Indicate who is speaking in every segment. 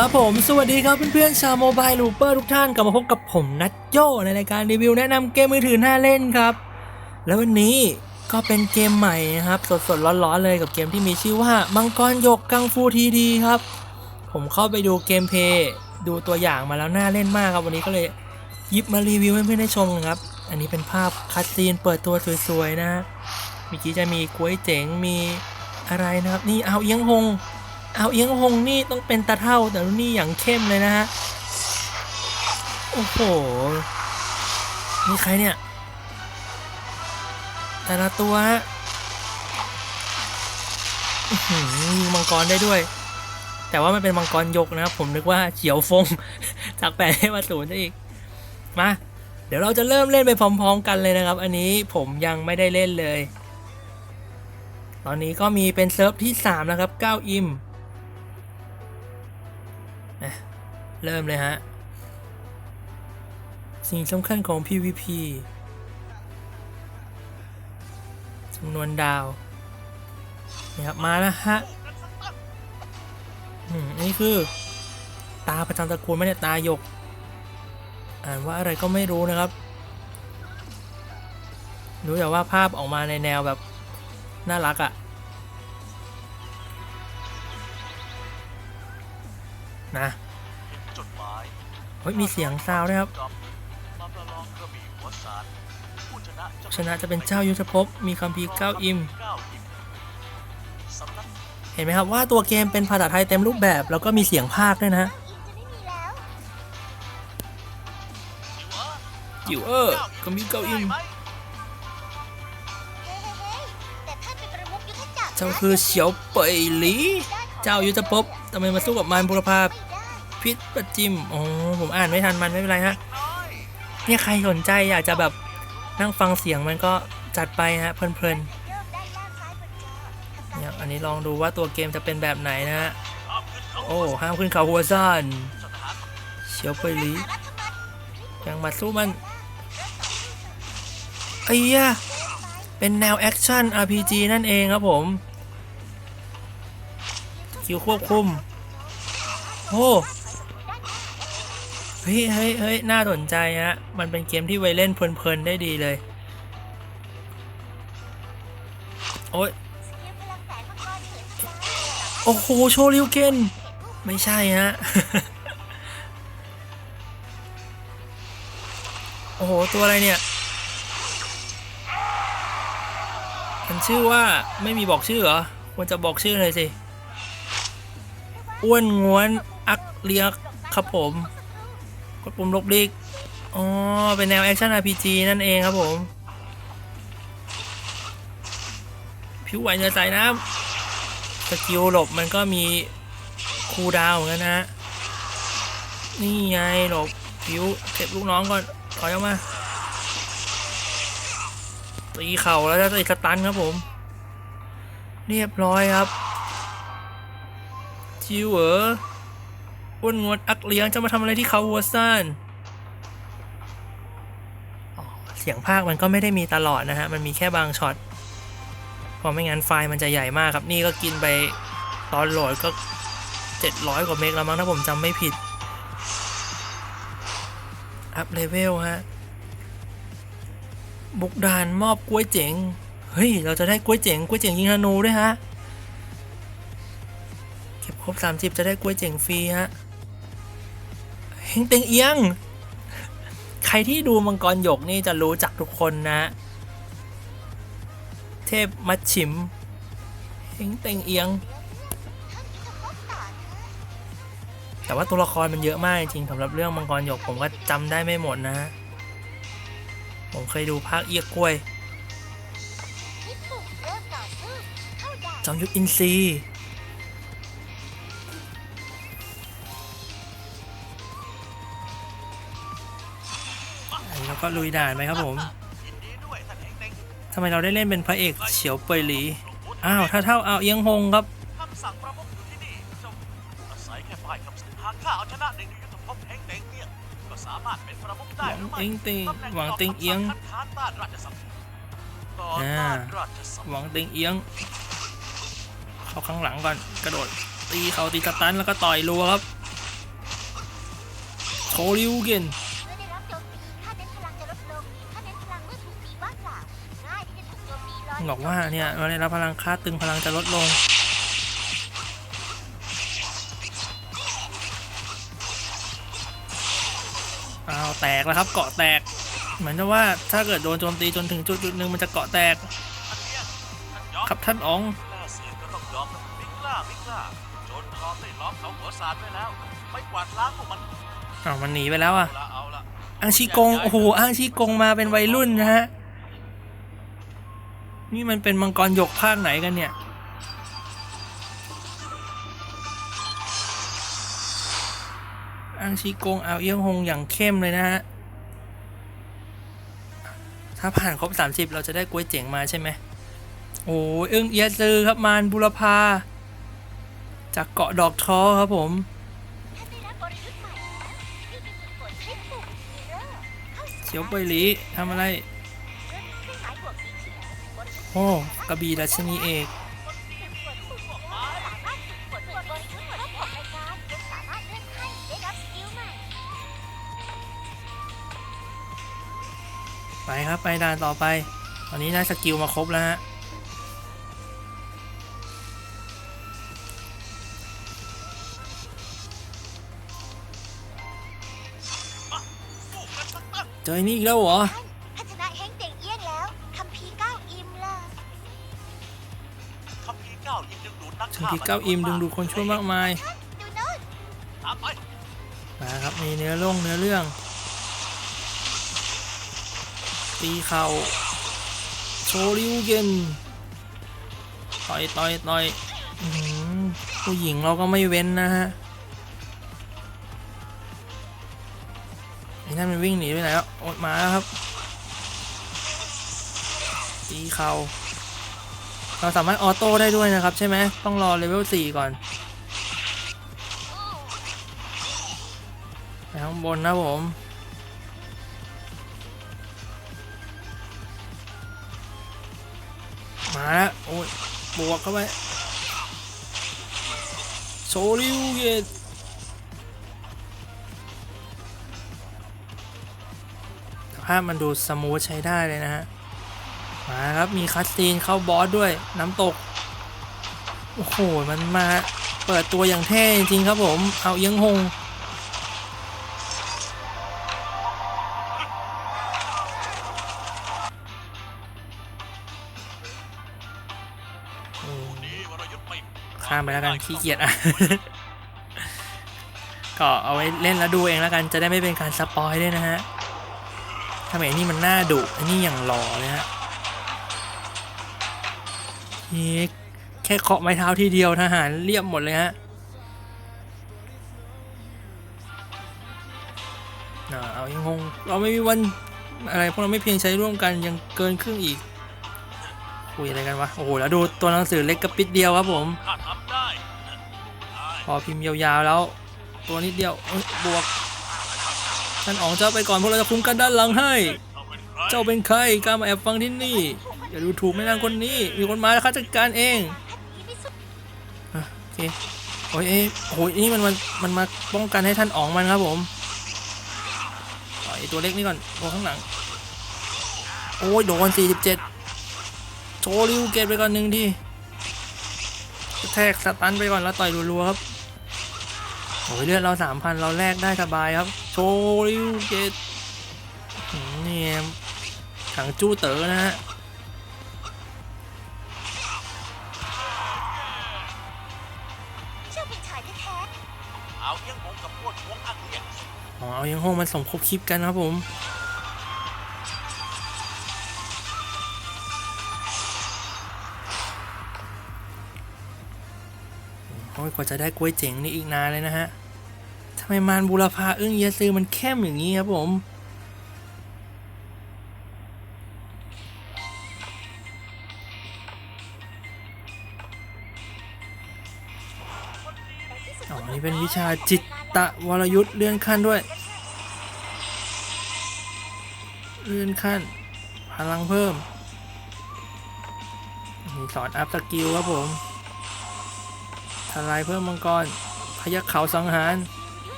Speaker 1: ครับผม สวัสดีครับเพื่อนๆชาวโมบายลูเปอร์ทุกท่านกลับมาพบกับผมนัทโยในรายการรีวิวแนะนำเกมมือถือน่าเล่นครับ แล้ววันนี้ก็เป็นเกมใหม่นะครับสดๆร้อนๆเลยกับเกมที่มีชื่อว่ามังกรหยกกังฟูทีดีครับ ผมเข้าไปดูเกมเพย์ดูตัวอย่างมาแล้วน่าเล่นมากครับวันนี้ก็เลยยิบมารีวิวให้เพื่อนๆได้ชมครับ อันนี้เป็นภาพคัดซีนเปิดตัวสวยๆนะเมื่อกี้จะมีกล้วยเจ๋งมีอะไรนะครับ นี่เอาเอียงหง เอาเอียงหงนี่ต้องเป็นตาเท่าแต่รุ่นนี่อย่างเข้มเลยนะฮะ โอ้โหนี่ใครเนี่ย แต่ละตัวฮะอื้อหือยิงมังกรได้ด้วย แต่ว่ามันเป็นมังกรยกนะครับ ผมนึกว่าเขียวฟง จากแปดให้มาศูนย์ซะอีก มา เดี๋ยวเราจะเริ่มเล่นไปพร้อม ๆ กันเลยนะครับ อันนี้ผมยังไม่ได้เล่นเลย ตอนนี้ก็มีเป็นเซิร์ฟที่ 3 นะครับ 9 อิม เริ่มเลยฮะ สิ่งสำคัญของ PVP จำนวนดาวนี่ครับมาแล้วฮะอืมอันนี้คือ ตาประจำตระกูลไม่ได้ตาหยก อ่านว่าอะไรก็ไม่รู้นะครับ รู้แต่ว่าภาพออกมาในแนวแบบ น่ารักอะ่ะนะ ฮ้ยมีเสียงซาวด้วยครับ
Speaker 2: ชนะ
Speaker 1: จะเป็นเจ้ายุทธภพมีคัมภีร์เก้าอิม
Speaker 2: เห็
Speaker 1: นไหมครับว่าตัวเกมเป็นภาษาไทยเต็มรูปแบบ แล้วก็มีเสียงภาคด้วยนะ
Speaker 2: จิ๋ว
Speaker 1: เออคัมภีร์เก้าอิม เจ้าคือเฉียวเป่ยหลี เจ้ายุทธภพทำไมมาสู้กับมารบุรพา พิษประจิมโอ๋อผมอ่านไม่ทันมันไม่เป็นไรฮะเนี่ยใครสนใจอยากจะแบบนั่งฟังเสียงมันก็จัดไปฮะเพลินๆเนี่ยอันนี้ลองดูว่าตัวเกมจะเป็นแบบไหนนะฮะโอ้ห้ามขึ้นเขาหัวซ่านเฉียวเปลียังมาสู้มันไอ้ยะเป็นแนวแอคชั่น RPG นั่นเองครับผมคิวควบคุมโอ้ ฮ้ยเฮ้ยเฮ้ยน่าสนใจฮะ มันเป็นเกมที่ไวเล่นเพลินๆได้ดีเลย โอ้ยโอ้โห โชริวเกนไม่ใช่ฮะ โอ้โห ตัวอะไรเนี่ย มันชื่อว่าไม่มีบอกชื่อเหรอ ควรจะบอกชื่อเลยสิ อ้วนง้วนอักเลียกครับผม ดปุ่มลบลีกอ๋อ เป็นแนวแอคชั่น RPG นั่นเองครับผม ผิวไหวเนื้อสายน้ำสกิลหลบมันก็มีคูลดาวเหมือนกันนะ นี่ไงหลบผิวเก็บลูกน้องก่อน ถอยออกมา ตีเข่าแล้วจะตีสตันครับผม เรียบร้อยครับ จิวเหรอ อ้วนงวดอักเลี้ยงจะมาทำอะไรที่เขาวัวซ่านเสียงภาคมันก็ไม่ได้มีตลอดนะฮะ มันมีแค่บางช็อต เพราะไม่งั้นไฟล์มันจะใหญ่มากครับ นี่ก็กินไปตอนโหลดก็ 700 กว่าเมกแล้วมั้งถ้าผมจำไม่ผิด อัพเลเวลฮะ บุกดานมอบกล้วยเจ๋ง เฮ้ย เราจะได้กล้วยเจ๋งกล้วยเจ๋งยิงธนูด้วยฮะ เก็บครบ 30 จะได้กล้วยเจ๋งฟรีฮะ งเต็งเอียง ใครที่ดูมังกรหยกนี่จะรู้จักทุกคนนะ เทพมัดฉิมเฮงเต็งเอียง แต่ว่าตัวละครมันเยอะมากจริงสำหรับเรื่องมังกรหยกผมก็จำได้ไม่หมดนะฮะ ผมเคยดูภาคเอียกกล้วยจอมยุทธอินทรีย์ ก็ลุยด่านไปครับผม
Speaker 2: ยินดีด้วยท่านเองเต็ง
Speaker 1: ทำไมเราได้เล่นเป็นพระเอกเฉียวเปยหลีอ้าวถ้าเท่าเอาวเอียงหงครับ
Speaker 2: คำสั่งประมุขอยู่ที่นี่เจ้าอาศัยแค่ป้ายคำสั่งหากข้าเอาชนะในยุทธภพเองเต็งเนี่ยก็สามารถเป็นประมุขได้หรือ
Speaker 1: หวั
Speaker 2: ไม่
Speaker 1: งติงติง
Speaker 2: ตำแหน่
Speaker 1: หวังติงเอียง
Speaker 2: คัดค้านต้านราชสำนักต่อ
Speaker 1: อ่า
Speaker 2: ต้านราชสำ
Speaker 1: ห
Speaker 2: นัก
Speaker 1: วังติงเอียงเข้าข้างหลังก่อนกระโดดตีเขาตีสตันแล้วก็ต่อยรัวครับริวเกน
Speaker 3: บอกว่าเนี่
Speaker 1: ยเราได้รับพลังค่าตึงพลังจะลดลง อ้าวแตกแล้วครับเกาะแตก เหมือนจะว่าถ้าเกิดโดนโจมตีจนถึงจุดจุดหนึ่งมันจะเกาะแตก
Speaker 2: ท่านเนี่ยท่านยอม
Speaker 1: ครับท่านอ๋อง
Speaker 2: กล้าเสียก็ต้องยอมนะไม่กล้าไม่กล้าโจนทองได้ล้อมเขาหัวสารไว้แล้วไม่กวาดล้างพวกมัน
Speaker 1: อ้าวมันหนีไปแล้วอะ
Speaker 2: เอาละเอาละ
Speaker 1: อังชีกง โอ้โหอังชีกงมาเป็นวัยรุ่นนะฮะ นี่มันเป็นมังกรหยกภาคไหนกันเนี่ย อังชีกงเอาเอี้ยงฮงอย่างเข้มเลยนะฮะ ถ้าผ่านครบ 30 เราจะได้กล้วยเจ๋งมาใช่ไหม โอ้ยเอิงเอียซือครับมารบุรพา จากเกาะดอกท้อครับผม
Speaker 3: ท่านได้รับบริยุทธ์ใหม่แล้วนี่เป็นฝึกฝนให้ปุ่มฮีโร่เข้าสู่
Speaker 1: เขียวไปหลีทำอะไร โอ้กระบี่ราชนีเอก
Speaker 3: ไป
Speaker 1: ครับไปด่านต่อไป ตอนนี้ได้สกิลมาครบแล้วฮะเจออ้นี่อีกแล้วเหรอ
Speaker 2: ดึงดูดนัก
Speaker 1: คัม
Speaker 2: ฆ่
Speaker 1: เก้าอิ่มดึงดูดคนช่วยมากมาย
Speaker 3: นดูโน่น
Speaker 2: ตามา
Speaker 1: ครับมีเนื้อเรื่องเนื้อเรื่อง ตีเข่าโชริวเกนต่อยต่อยต่อยผู้หญิงเราก็ไม่เว้นนะฮะไอ้นั่นมันวิ่งหนีไปไหนแล้วอดมาแล้วครับตีเข่า เราสามารถออโต้ได้ด้วยนะครับใช่ไหมต้องรอเลเวล4ก่อนไปข้างบนนะผมมาแล้วโอ้ยบวกเข้าไปโซลิวเกตภาพมันดูสมูทใช้ได้เลยนะฮะ มาครับมีคัสซีนเข้าบอสด้วยน้ำตก โอ้โห มันมาเปิดตัวอย่างเท่จริงครับผม เอาเอียงหง
Speaker 2: นี่ยุทธ์ไม่
Speaker 1: ข้ามไปแล้วกันขี้เกียจอะ ก็เอาไว้เล่นแล้วดูเองแล้วกันจะได้ไม่เป็นการสปอยด้วยนะฮะทำไมนนี้มันน่าดุอันนี้อย่างหล่อเลยฮะ เฮ้ยแค่เคาะไม้เท้าทีเดียวทหารเรียบหมดเลยฮะเอายังคงเราไม่มีวันอะไรพวกเราไม่เพียงใช้ร่วมกันยังเกินครึ่งอีกคุยอะไรกันวะโอ้โหแล้วดูตัวหนังสือเล็กกระปิดเดียวครับผมพอพิมพ์ยาวๆแล้ว ตัวนิดเดียวบวกท่านอ๋องเจ้าไปก่อนพวกเราจะคุ้มกันด้านหลังให้
Speaker 2: เจ้าเป็นใคร
Speaker 1: กล้ามาแอบฟังที่นี่ อย่าดูถูกแม่นางคนนี้ มีคนมาแล้วข้าจัดการเองอะโอเคโอ้ยเอ้ยโอ้ยนี่มันมันมันมาป้องกันให้ท่านอ๋องมันครับผมต่อยตัวเล็กนี่ก่อนตัวข้างหลัง โอ้ยโดน47โชว์ริวเกตไปก่อนหนึ่งทีกระแทกสตันไปก่อนแล้วต่อยรัวๆครับโอ้ยเลือดเราสามพันเราแลกได้สบายครับ โชว์ริวเกตอืมนี่ถังจู้เต๋อนะฮะ
Speaker 3: ยั
Speaker 2: ง
Speaker 1: ห้องมันสมคบคลิปกันครับผมโอ้ยกว่าจะได้กล้วยเจ๋งนี่อีกนานเลยนะฮะ ทำไมมารบูรพาอึ้งเยซือมันเข้มอย่างนี้ครับผม อ๋อ นี่เป็นวิชาจิตตะวรยุทธ์เลื่อนขั้นด้วย เลื่อนขั้น พลังเพิ่มมีสอนอัพสกิลครับผมทลายเพิ่มมังกรพยักเขาสังหาร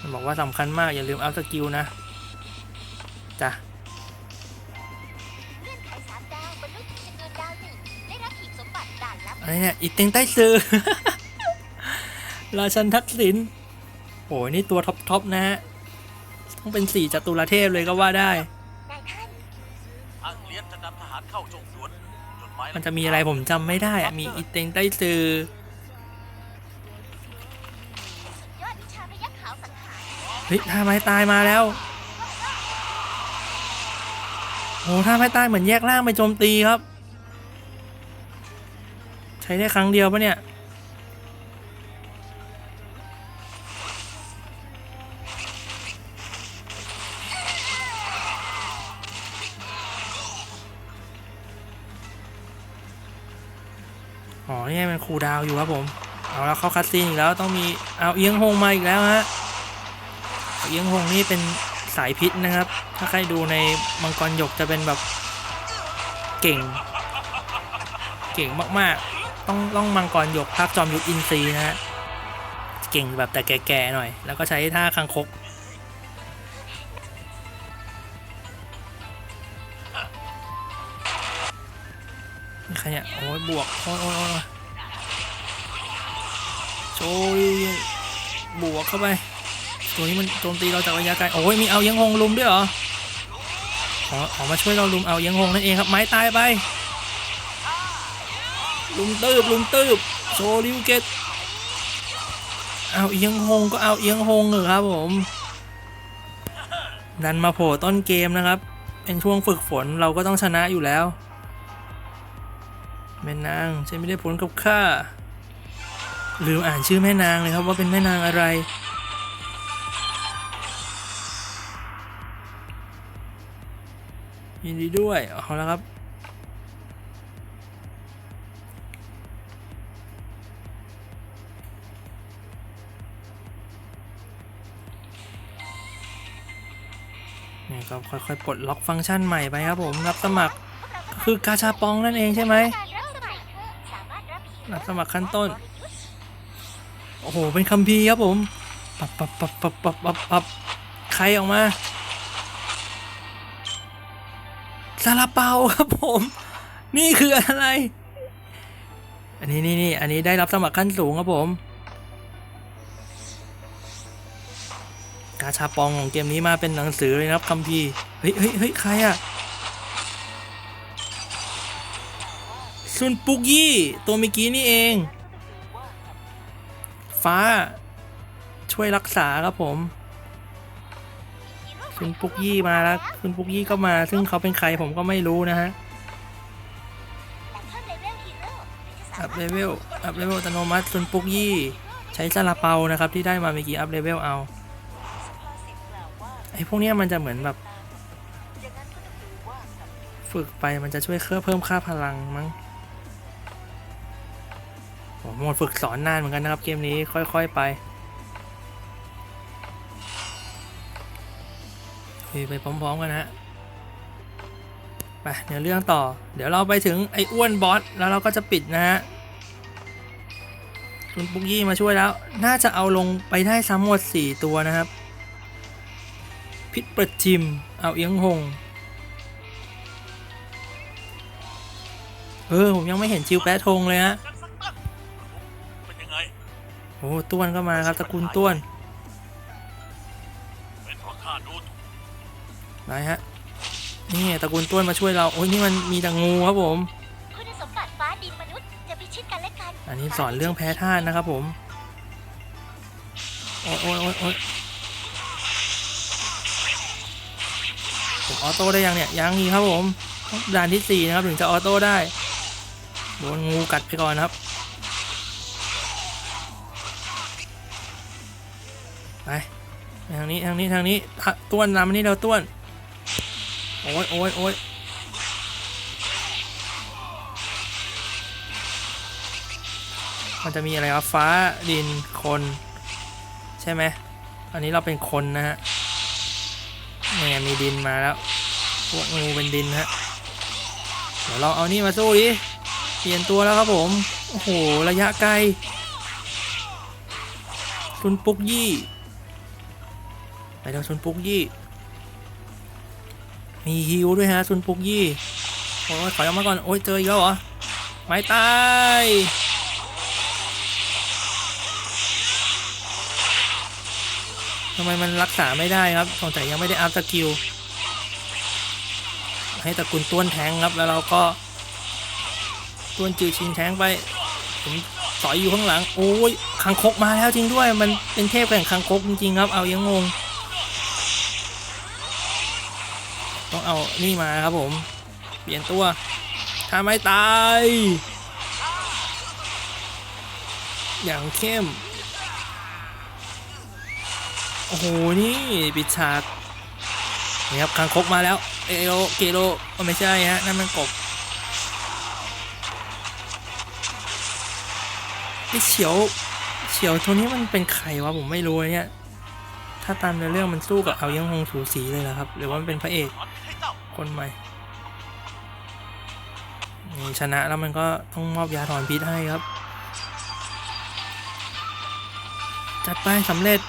Speaker 1: มันบอกว่าสำคัญมากอย่าลืมอัพสกิลนะ จ้ะอะไรเนี่ยอีเต็งใต้ซื้อราชันทักษิณโอ้ยนี่ตัวท็อปทอปนะฮะ ต้องเป็นสี่จตุรเทพเลยก็ว่าได้
Speaker 3: นายท่าน
Speaker 2: อังเลียนจะนำทหารเข้าจงสวนจดหมาย
Speaker 1: มันจะมีอะไรผมจำไม่ได้อะมีอีเต็งใต้ซื้อ
Speaker 3: สุดยอดวิชาพยัคฆ์ขาวสังหาร
Speaker 1: เฮ้ยท่าไม้ตายมาแล้วโอ้ท่าไม้ตายเหมือนแยกร่างไปโจมตีครับ ใช้ได้ครั้งเดียวปะเนี่ย มันคูดาวอยู่ครับผม เอาแล้วเข้าคัสซีนอีกแล้วต้องมีเอาเอียงฮงมาอีกแล้วฮะเอียงฮงนี่เป็นสายพิษนะครับ ถ้าใครดูในมังกรหยกจะเป็นแบบเก่ง เก่งมากๆ ต้องต้องมังกรหยกภาคจอมยุทธอินทรีนะฮะ เก่งแบบแต่แก่ๆหน่อย แล้วก็ใช้ท่าคังคกใครเนี่ยโอ้ยบวก โอ้ยโอ้ย โชยบวกเข้าไป ตัวนี้มันโจมตีเราจากระยะไกลโอ้ยมีเอายังหงลุมด้วยเหรอขอขอมาช่วยเราลุมเอายังหงนั่นเองครับ ไม้ตายไป ลุมตืบลุมตืบโชริวเกตเอาเอียงหงก็เอาเอียงหงเหรอครับผมดันมาโผล่ต้นเกมนะครับ เป็นช่วงฝึกฝนเราก็ต้องชนะอยู่แล้วแม่นางฉันไม่ได้ผลกับข้า ลืมอ่านชื่อแม่นางเลยครับว่าเป็นแม่นางอะไร ยินดีด้วย เอาล้วครับ นี่ก็ค่อยๆปลดล็อกฟังก์ชันใหม่ไปครับผมรับสมัครคือกาชาปองนั่นเองใช่ไหม
Speaker 3: รับสมัคร
Speaker 1: ขั้นต้น โอ้โห เป็นคัมภีร์ครับผมปับปับปับปับปับปับปับใครออกมาซาลาเปาครับผม นี่คืออะไร อันนี้นี่นี่อันนี้ได้รับสมัครขั้นสูงครับผม กาชาปองของเกมนี้มาเป็นหนังสือเลยนะครับคัมภีร์เฮ้ยเฮ้ยเฮ้ยใครอะซุนปุกยี่ตัวเมื่อกี้นี่เอง ฟ้า ช่วยรักษาครับผมคุณปุกยี่มาแล้วคุณปุกยี่ก็มา ซึ่งเขาเป็นใครผมก็ไม่รู้นะฮะอัพเลเวลอัพเลเวลอัตโนมัติคุณปุกยี่ ใช้ซาลาเปานะครับ ที่ได้มาเมื่อกี้อัพเลเวลเอาไอ้พวกนี้มันจะเหมือนแบบ ฝึกไปมันจะช่วยเพิ่มค่าพลังมั้ง ผมหมดฝึกสอนนานเหมือนกันนะครับเกมนี้ค่อยๆไปคุยไปพร้อมๆกันนะไปเดี๋ยวเรื่องต่อ เดี๋ยวเราไปถึงไอ้อ้วนบอสแล้วเราก็จะปิดนะฮะคุณปุ๊กยี่มาช่วยแล้ว น่าจะเอาลงไปได้ทั้งหมด 4 ตัวนะครับ พิษประจิม เอาเอียงหง เออ ผมยังไม่เห็นชิวแปะธงเลยฮะ
Speaker 2: กันสั
Speaker 1: อ้ต้วนก็มาครับตระกูลต้วน
Speaker 2: เป็นเพราะข้าดูถูก
Speaker 1: ไปฮะนี่ตระกูลต้วนมาช่วยเราโอ้ยนี่มันมีแต่งูครับผม
Speaker 3: คุณสมบัติฟ้าดินมนุษย์จะพิชิตกันและกัน
Speaker 1: อันนี้สอนเรื่องแพ้ธาตุนะครับผมโอ้ยโอ้ยโอ้ยโอ้ยผมออโต้ได้ยังเนี่ยยังอีกครับผมต้องด่านที่สี่นะครับถึงจะออโต้ได้โดนงูกัดไปก่อนครับ ไปทางนี้ทางนี้ทางนี้ต้วนนำนี่เราต้วน โอ้ยโอ้ยโอ้ยมันจะมีอะไรวะฟ้าดินคน ใช่ไหมอันนี้เราเป็นคนนะฮะเนี่ยมีดินมาแล้วพวกงูเป็นดินฮะเดี๋ยวเราเอานี่มาสู้ดิเปลี่ยนตัวแล้วครับผม โอ้โห ระยะไกลคุณปุกยี่ ไปแล้วซุนปุกยี่ มีฮิวด้วยฮะซุนปุกยี่โอ้ยถอยออกมาก่อน โอ้ยเจออีกแล้วเหรอ ไม่ตายทำไมมันรักษาไม่ได้ครับสงสัยยังไม่ได้อัพสกิล ให้ตะกุลต้วนแทงครับ แล้วเราก็ต้วนจือชิงแทงไป ผมต่อยอยู่ข้างหลัง โอ้ยคังคกมาแล้วจริงด้วย มันเป็นเทพแห่งคังคกจริงๆครับ เอายังงง ต้องเอานี่มาครับผม เปลี่ยนตัวถ้าไม่ตาย อย่างเข้ม โอ้โห นี่ปิดฉากนี่ครับคางคกมาแล้ว เอโรเกโรไม่ใช่ฮะ นั่นมันกบไอเฉียวเฉียวตัวนี้มันเป็นใครวะผมไม่รู้เนี่ย ถ้าตามในเรื่องมันสู้กับเอายังฮงสูสีเลยนะครับ หรือว่ามันเป็นพระเอก คนใหม่นี่ชนะแล้วมันก็ต้องมอบยาถอนพิษให้ครับ จัดไปสำเร็จ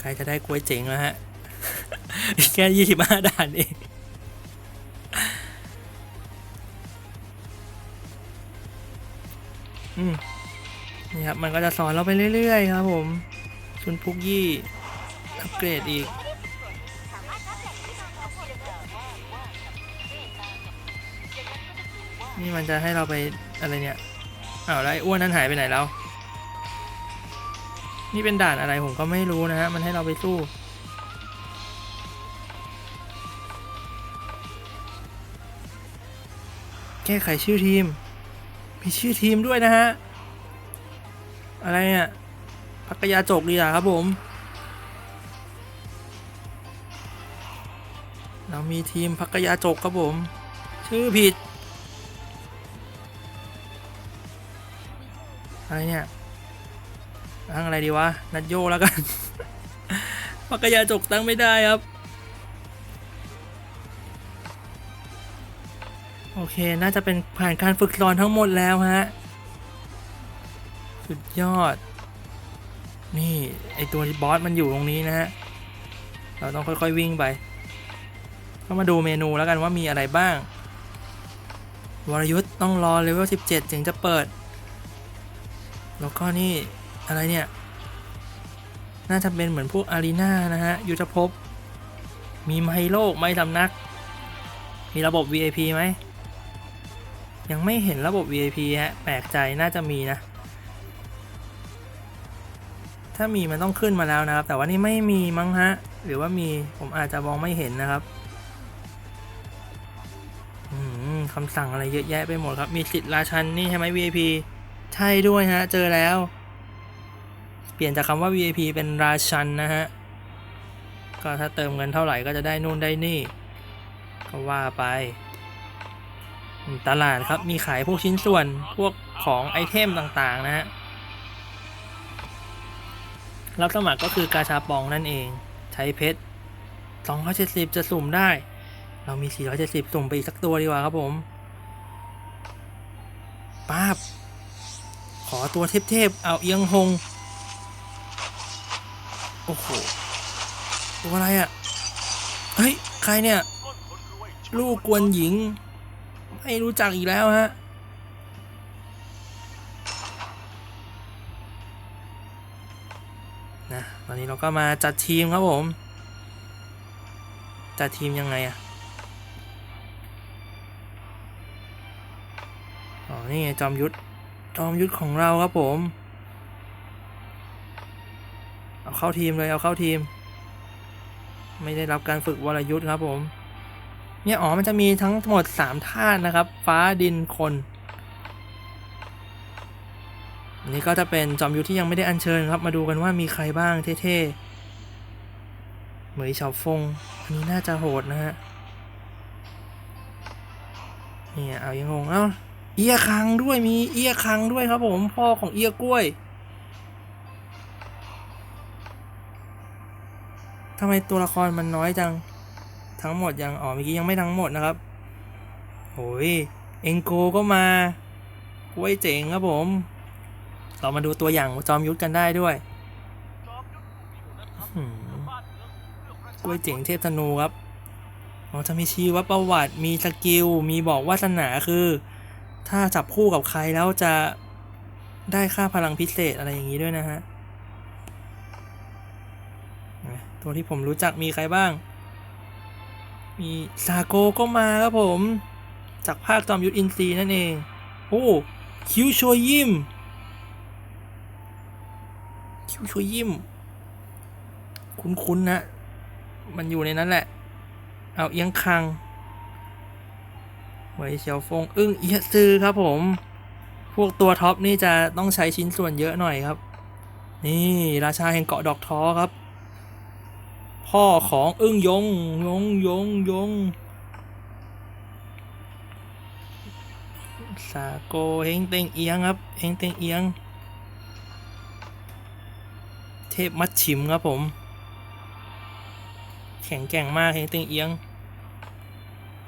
Speaker 1: ใครจะได้กล้วยเจ๋งแล้วฮะอีกแค่ยี่สิบห้าด่านเองอืมนี่ครับ มันก็จะสอนเราไปเรื่อย ๆ ครับผม ชุนพุกยี่ อัปเกรดอีก
Speaker 3: นี่
Speaker 1: มันจะให้เราไปอะไรเนี่ยอ้าวแล้วไอ้อ้วนนั้นหายไปไหนแล้ว นี่เป็นด่านอะไรผมก็ไม่รู้นะฮะ มันให้เราไปสู้ แก้ไขชื่อทีม มีชื่อทีมด้วยนะฮะ อะไรเนี่ยพักยาจกดีอะครับผม เรามีทีมพักกยาจกครับผม ชื่อผิด อะไรเนี่ยตั้งอะไรดีวะ นัดโยแล้วกันปากกายาจกตั้งไม่ได้ครับ โอเค น่าจะเป็นผ่านการฝึกสอนทั้งหมดแล้วฮะ สุดยอด นี่ ไอตัวบอสมันอยู่ตรงนี้นะฮะ เราต้องค่อยๆวิ่งไป ก็มาดูเมนูแล้วกันว่ามีอะไรบ้าง วรยุทธ์ต้องรอเลเวล 17 ถึงจะเปิด แล้วก็นี่อะไรเนี่ย น่าจะเป็นเหมือนพวกอารีนานะฮะ ยุทธภพ มีไมโลกไม่สำนัก มีระบบ VIP ไหม ยังไม่เห็นระบบ VIP ฮะ แปลกใจน่าจะมีนะ ถ้ามีมันต้องขึ้นมาแล้วนะครับ แต่ว่านี่ไม่มีมั้งฮะ หรือว่ามีผมอาจจะมองไม่เห็นนะครับคำสั่งอะไรเยอะแยะไปหมดครับ มีสิทธิ์ราชันนี่ใช่ไหม VIP ใช่ด้วยฮะ เจอแล้ว เปลี่ยนจากคำว่า VIP เป็นราชันนะฮะ ก็ถ้าเติมเงินเท่าไหร่ก็จะได้นู่นได้นี่ ก็ว่าไป ตลาดครับมีขายพวกชิ้นส่วนพวกของไอเทมต่างๆนะฮะ รับสมัครก็คือกาชาปองนั่นเอง ใช้เพชร 270 จะสุ่มได้ เรามี 470 สุ่มไปอีกสักตัวดีกว่าครับผมป้าบ ขอตัวเทพๆเอาเอียงหง โอ้โห ตัวอะไรอะ่ะ เฮ้ย ใครเนี่ย
Speaker 2: ลู
Speaker 1: กกวนหญิง ไม่รู้จักอีกแล้วฮะ นะ ตอนนี้เราก็มาจัดทีมครับผม จัดทีมยังไงอะอ๋อ นี่จอมยุทธ จอมยุทธของเราครับผม เอาเข้าทีมเลยเอาเข้าทีม ไม่ได้รับการฝึกวรยุทธ์ครับผม เนี่ยอ๋อมันจะมีทั้งหมดสามธาตุนะครับ ฟ้าดินคนอันนี้ก็จะเป็นจอมยุทธที่ยังไม่ได้อัญเชิญครับ มาดูกันว่ามีใครบ้างเท่ๆ เหมยเฉาฟง อันนี้น่าจะโหดนะฮะ เนี่ยเอายังงง เอ้า เอียคังด้วยมีเอียคังด้วยครับผมพ่อของเอียกล้วยทำไมตัวละครมันน้อยจัง ทั้งหมดยังอ๋อเมื่อกี้ยังไม่ทั้งหมดนะครับโอ้ยเอ็งโกก็มากล้วยเจ๋งครับผม เรามาดูตัวอย่างจอมยุทธกันได้ด้วยหืมกล้วยเจ๋งเทพธนูครับอ๋อจะมีชีวประวัติมีสกิลมีบอกวาสนาคือ ถ้าจับคู่กับใครแล้วจะได้ค่าพลังพิเศษอะไรอย่างนี้ด้วยนะฮะ ตัวที่ผมรู้จักมีใครบ้าง มีซาโกก็มาครับผม จากภาคจอมยุทธอินทรีนั่นเอง โอ้คิวโชยิม คิวโชยิม คุ้นๆนะ มันอยู่ในนั้นแหละ เอาเอียงคัง ไวยเฉียวฟงอึ้งเอียซือครับผม พวกตัวท็อปนี่จะต้องใช้ชิ้นส่วนเยอะหน่อยครับ นี่ราชาแห่งเกาะดอกท้อครับ พ่อของอึ้งยงยงยงยงซาโกเฮงเต็งเอียงครับเฮงเต็งเอียง เทพมัดฉิมครับผม แข็งแกร่งมากเฮงเต็งเอียง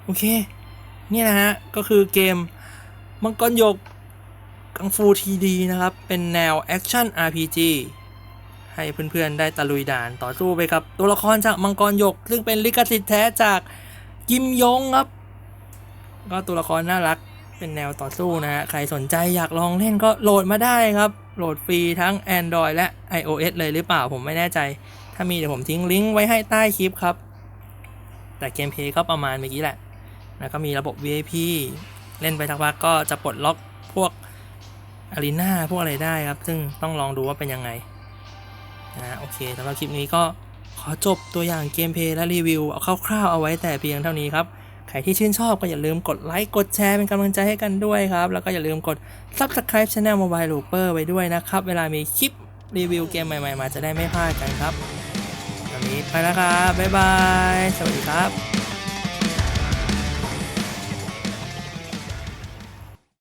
Speaker 1: โอเค นี่นะฮะ ก็คือเกมมังกรยกกังฟูทีดีนะครับ เป็นแนวแอคชั่น RPG ให้เพื่อนๆได้ตะลุยด่านต่อสู้ไปกับตัวละครจากมังกรยก ซึ่งเป็นลิขสิทธิ์แท้จากกิมยงครับ ก็ตัวละครน่ารักเป็นแนวต่อสู้นะฮะ ใครสนใจอยากลองเล่นก็โหลดมาได้ครับ โหลดฟรีทั้ง Android และ iOS เลยหรือเปล่าผมไม่แน่ใจ ถ้ามีเดี๋ยวผมทิ้งลิงก์ไว้ให้ใต้คลิปครับ แต่เกมเพลย์ก็ประมาณเมื่อกี้แหละ แล้วก็มีระบบ VIP เล่นไปสักพักก็จะปลดล็อกพวกอารีนาพวกอะไรได้ครับ ซึ่งต้องลองดูว่าเป็นยังไงนะโอเคสำหรับคลิปนี้ก็ขอจบตัวอย่างเกมเพลย์และรีวิวเอาคร่าวๆเอาไว้แต่เพียงเท่านี้ครับ ใครที่ชื่นชอบก็อย่าลืมกดไลค์กดแชร์เป็นกำลังใจให้กันด้วยครับ แล้วก็อย่าลืมกด Subscribe Channel Mobile Looper ไว้ด้วยนะครับ เวลามีคลิปรีวิวเกมใหม่ๆมาจะได้ไม่พลาดกันครับวันนี้ไปแล้วครับ บ๊ายบาย สวัสดีครับ